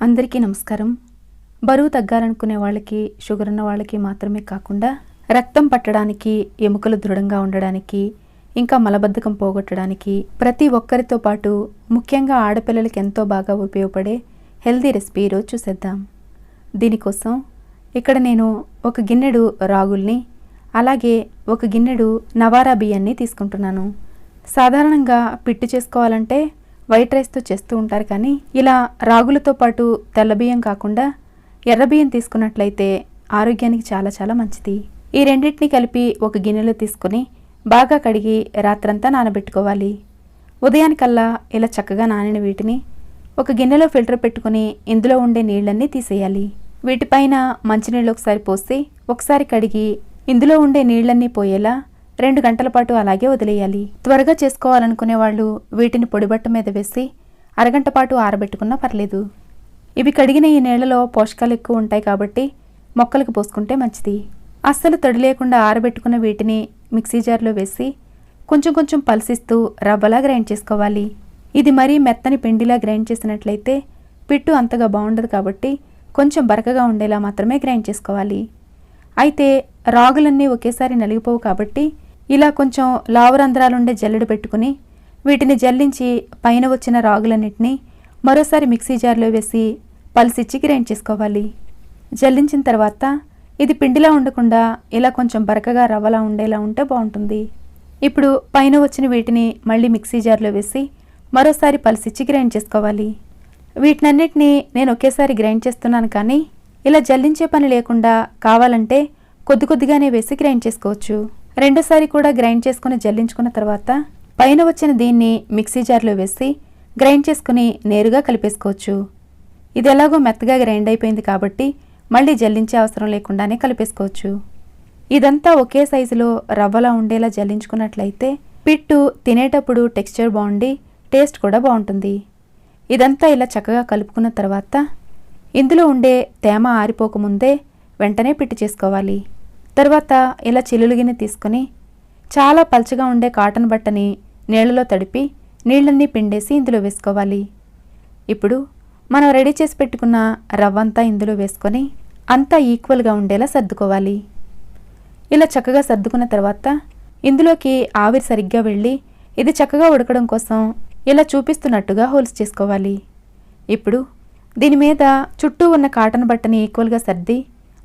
అందరికీ నమస్కారం. బరువు తగ్గాలనుకునే వాళ్ళకి షుగర్ ఉన్న వాళ్ళకి మాత్రమే కాకుండా రక్తం పట్టడానికి ఎముకలు దృఢంగా ఉండడానికి ఇంకా మలబద్ధకం పోగొట్టడానికి ప్రతి ఒక్కరితో పాటు ముఖ్యంగా ఆడపిల్లలకి ఎంతో బాగా ఉపయోగపడే హెల్దీ రెసిపీ ఈరోజు చూసేద్దాం. దీనికోసం ఇక్కడ నేను ఒక గిన్నెడు రాగుల్ని అలాగే ఒక గిన్నెడు నవారా బియ్యాన్ని తీసుకుంటున్నాను. సాధారణంగా పిట్టు చేసుకోవాలంటే వైట్ రైస్తో చేస్తూ ఉంటారు కానీ ఇలా రాగులతో పాటు తెల్ల బియ్యం కాకుండా ఎర్ర బియ్యం తీసుకున్నట్లయితే ఆరోగ్యానికి చాలా చాలా మంచిది. ఈ రెండింటిని కలిపి ఒక గిన్నెలో తీసుకొని బాగా కడిగి రాత్రంతా నానబెట్టుకోవాలి. ఉదయానికల్లా ఇలా చక్కగా నానిన వీటిని ఒక గిన్నెలో ఫిల్టర్ పెట్టుకుని ఇందులో ఉండే నీళ్ళన్నీ తీసేయాలి. వీటిపైన మంచినీళ్ళు ఒకసారి పోసి ఒకసారి కడిగి ఇందులో ఉండే నీళ్ళన్నీ పోయేలా రెండు గంటల పాటు అలాగే వదిలేయాలి. త్వరగా చేసుకోవాలనుకునే వాళ్ళు వీటిని పొడిబట్ట మీద వేసి అరగంట పాటు ఆరబెట్టుకున్నా పర్లేదు. ఇవి కడిగిన ఈ నీళ్ళలో పోషకాలు ఎక్కువ ఉంటాయి కాబట్టి మొక్కలకు పోసుకుంటే మంచిది. అస్సలు తడి లేకుండా ఆరబెట్టుకున్న వీటిని మిక్సీ జార్లో వేసి కొంచెం కొంచెం పల్సిస్తూ రవ్వలా గ్రైండ్ చేసుకోవాలి. ఇది మరీ మెత్తని పిండిలా గ్రైండ్ చేసినట్లయితే పిట్టు అంతగా బాగుండదు కాబట్టి కొంచెం బరకగా ఉండేలా మాత్రమే గ్రైండ్ చేసుకోవాలి. అయితే రాగులన్నీ ఒకేసారి నలిగిపోవు కాబట్టి ఇలా కొంచెం లావరంధ్రాలుండే జల్లెడు పెట్టుకుని వీటిని జల్లించి పైన వచ్చిన రాగులన్నింటినీ మరోసారి మిక్సీ జార్లో వేసి పలిసిచ్చి గ్రైండ్ చేసుకోవాలి. జల్లించిన తర్వాత ఇది పిండిలా ఉండకుండా ఇలా కొంచెం బరకగా రవ్వలా ఉండేలా ఉంటే బాగుంటుంది. ఇప్పుడు పైన వచ్చిన వీటిని మళ్ళీ మిక్సీ జార్లో వేసి మరోసారి పలిసిచ్చి గ్రైండ్ చేసుకోవాలి. వీటినన్నిటినీ నేను ఒకేసారి గ్రైండ్ చేస్తున్నాను కానీ ఇలా జల్లించే పని లేకుండా కావాలంటే కొద్ది కొద్దిగానే వేసి గ్రైండ్ చేసుకోవచ్చు. రెండోసారి కూడా గ్రైండ్ చేసుకుని జల్లించుకున్న తర్వాత పైన వచ్చిన దీన్ని మిక్సీ జార్లో వేసి గ్రైండ్ చేసుకుని నేరుగా కలిపేసుకోవచ్చు. ఇది ఎలాగో మెత్తగా గ్రైండ్ అయిపోయింది కాబట్టి మళ్ళీ జల్లించే అవసరం లేకుండానే కలిపేసుకోవచ్చు. ఇదంతా ఒకే సైజులో రవ్వలా ఉండేలా జల్లించుకున్నట్లయితే పిట్టు తినేటప్పుడు టెక్స్చర్ బాగుండి టేస్ట్ కూడా బాగుంటుంది. ఇదంతా ఇలా చక్కగా కలుపుకున్న తర్వాత ఇందులో ఉండే తేమ ఆరిపోకముందే వెంటనే పిట్టు చేసుకోవాలి. తర్వాత ఇలా చిల్లులు గిన్నె తీసుకొని చాలా పల్చగా ఉండే కాటన్ బట్టని నీళ్ళలో తడిపి నీళ్ళన్నీ పిండేసి ఇందులో వేసుకోవాలి. ఇప్పుడు మనం రెడీ చేసి పెట్టుకున్న రవ్వంతా ఇందులో వేసుకొని అంతా ఈక్వల్గా ఉండేలా సర్దుకోవాలి. ఇలా చక్కగా సర్దుకున్న తర్వాత ఇందులోకి ఆవిరి సరిగ్గా వెళ్ళి ఇది చక్కగా ఉడకడం కోసం ఇలా చూపిస్తున్నట్టుగా హోల్స్ చేసుకోవాలి. ఇప్పుడు దీని మీద చుట్టూ ఉన్న కాటన్ బట్టని ఈక్వల్గా సర్ది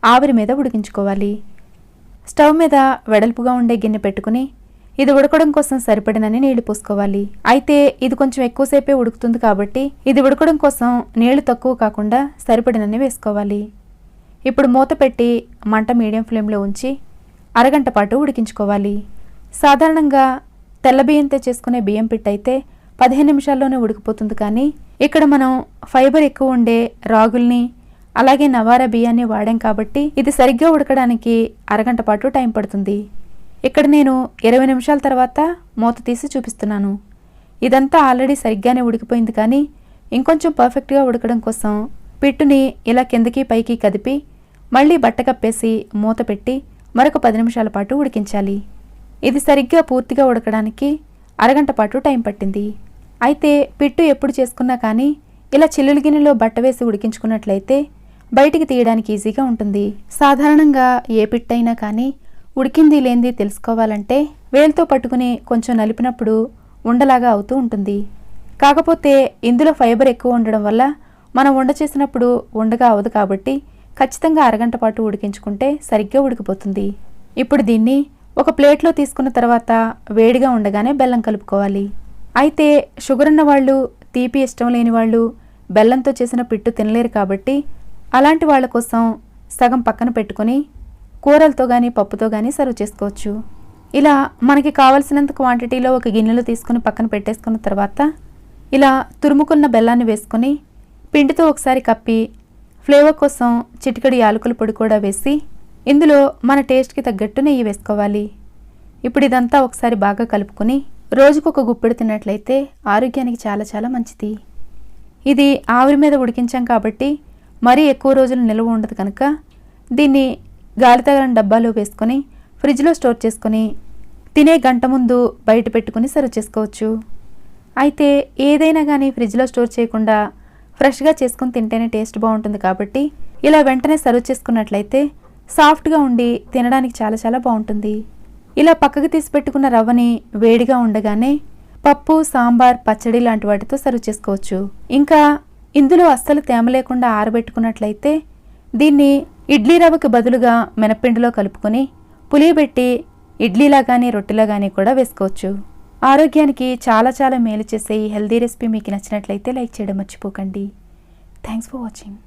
ఆవిరి మీద ఉడికించుకోవాలి. స్టవ్ మీద వెడల్పుగా ఉండే గిన్నె పెట్టుకుని ఇది ఉడకడం కోసం సరిపడినని నీళ్ళు పోసుకోవాలి. అయితే ఇది కొంచెం ఎక్కువసేపే ఉడుకుతుంది కాబట్టి ఇది ఉడకడం కోసం నీళ్ళు తక్కువ కాకుండా సరిపడినని వేసుకోవాలి. ఇప్పుడు మూత పెట్టి మంట మీడియం ఫ్లేమ్లో ఉంచి అరగంట పాటు ఉడికించుకోవాలి. సాధారణంగా తెల్ల బియ్యంతో చేసుకునే బియ్యం పిట్ అయితే పదిహేను నిమిషాల్లోనే ఉడికిపోతుంది కానీ ఇక్కడ మనం ఫైబర్ ఎక్కువ ఉండే రాగుల్ని అలాగే నవారా బియ్యాన్ని వాడాం కాబట్టి ఇది సరిగ్గా ఉడకడానికి అరగంట పాటు టైం పడుతుంది. ఇక్కడ నేను ఇరవై నిమిషాల తర్వాత మూత తీసి చూపిస్తున్నాను. ఇదంతా ఆల్రెడీ సరిగ్గానే ఉడికిపోయింది కానీ ఇంకొంచెం పర్ఫెక్ట్గా ఉడకడం కోసం పిట్టుని ఇలా కిందకి పైకి కదిపి మళ్ళీ బట్ట కప్పేసి మూత పెట్టి మరొక పది నిమిషాల పాటు ఉడికించాలి. ఇది సరిగ్గా పూర్తిగా ఉడకడానికి అరగంట పాటు టైం పట్టింది. అయితే పిట్టు ఎప్పుడు చేసుకున్నా కానీ ఇలా చిల్లుల గిన్నెలో బట్ట వేసి ఉడికించుకున్నట్లయితే బయటికి తీయడానికి ఈజీగా ఉంటుంది. సాధారణంగా ఏ పిట్టైనా కానీ ఉడికింది లేనిది తెలుసుకోవాలంటే వేలుతో పట్టుకుని కొంచెం నలిపినప్పుడు ఉండలాగా అవుతూ ఉంటుంది. కాకపోతే ఇందులో ఫైబర్ ఎక్కువ ఉండడం వల్ల మనం వండ చేసినప్పుడు ఉండగా అవదు కాబట్టి ఖచ్చితంగా అరగంట పాటు ఉడికించుకుంటే సరిగ్గా ఉడికిపోతుంది. ఇప్పుడు దీన్ని ఒక ప్లేట్లో తీసుకున్న తర్వాత వేడిగా ఉండగానే బెల్లం కలుపుకోవాలి. అయితే షుగర్ ఉన్న వాళ్ళు తీపి ఇష్టం లేని వాళ్ళు బెల్లంతో చేసిన పిట్టు తినలేరు కాబట్టి అలాంటి వాళ్ళ కోసం సగం పక్కన పెట్టుకొని కూరలతో కానీ పప్పుతో కానీ సర్వ్ చేసుకోవచ్చు. ఇలా మనకి కావలసినంత క్వాంటిటీలో ఒక గిన్నెలో తీసుకుని పక్కన పెట్టేసుకున్న తర్వాత ఇలా తురుముకున్న బెల్లాన్ని వేసుకొని పిండితో ఒకసారి కప్పి ఫ్లేవర్ కోసం చిటికడి యాలకుల పొడి కూడా వేసి ఇందులో మన టేస్ట్కి తగ్గట్టు నెయ్యి వేసుకోవాలి. ఇప్పుడు ఇదంతా ఒకసారి బాగా కలుపుకొని రోజుకొక గుప్పెడు తిన్నట్లయితే ఆరోగ్యానికి చాలా చాలా మంచిది. ఇది ఆవిరి మీద ఉడికించాం కాబట్టి మరీ ఎక్కువ రోజులు నిల్వ ఉండదు కనుక దీన్ని గాలి తగలని డబ్బాలో వేసుకొని ఫ్రిడ్జ్లో స్టోర్ చేసుకొని తినే గంట ముందు బయట పెట్టుకుని సర్వ్ చేసుకోవచ్చు. అయితే ఏదైనా కానీ ఫ్రిడ్జ్లో స్టోర్ చేయకుండా ఫ్రెష్గా చేసుకుని తింటేనే టేస్ట్ బాగుంటుంది కాబట్టి ఇలా వెంటనే సర్వ్ చేసుకున్నట్లయితే సాఫ్ట్గా ఉండి తినడానికి చాలా చాలా బాగుంటుంది. ఇలా పక్కకు తీసి పెట్టుకున్న రవ్వని వేడిగా ఉండగానే పప్పు సాంబార్ పచ్చడి లాంటి వాటితో సర్వ్ చేసుకోవచ్చు. ఇంకా ఇందులో అస్సలు తేమ లేకుండా ఆరబెట్టుకున్నట్లయితే దీన్ని ఇడ్లీ రవ్వకి బదులుగా మినపిండిలో కలుపుకొని పులియబెట్టి ఇడ్లీలా కానీ రొట్టెలా కానీ కూడా వేసుకోవచ్చు. ఆరోగ్యానికి చాలా చాలా మేలు చేసే ఈ హెల్దీ రెసిపీ మీకు నచ్చినట్లయితే లైక్ చేయడం మర్చిపోకండి. Thanks for watching.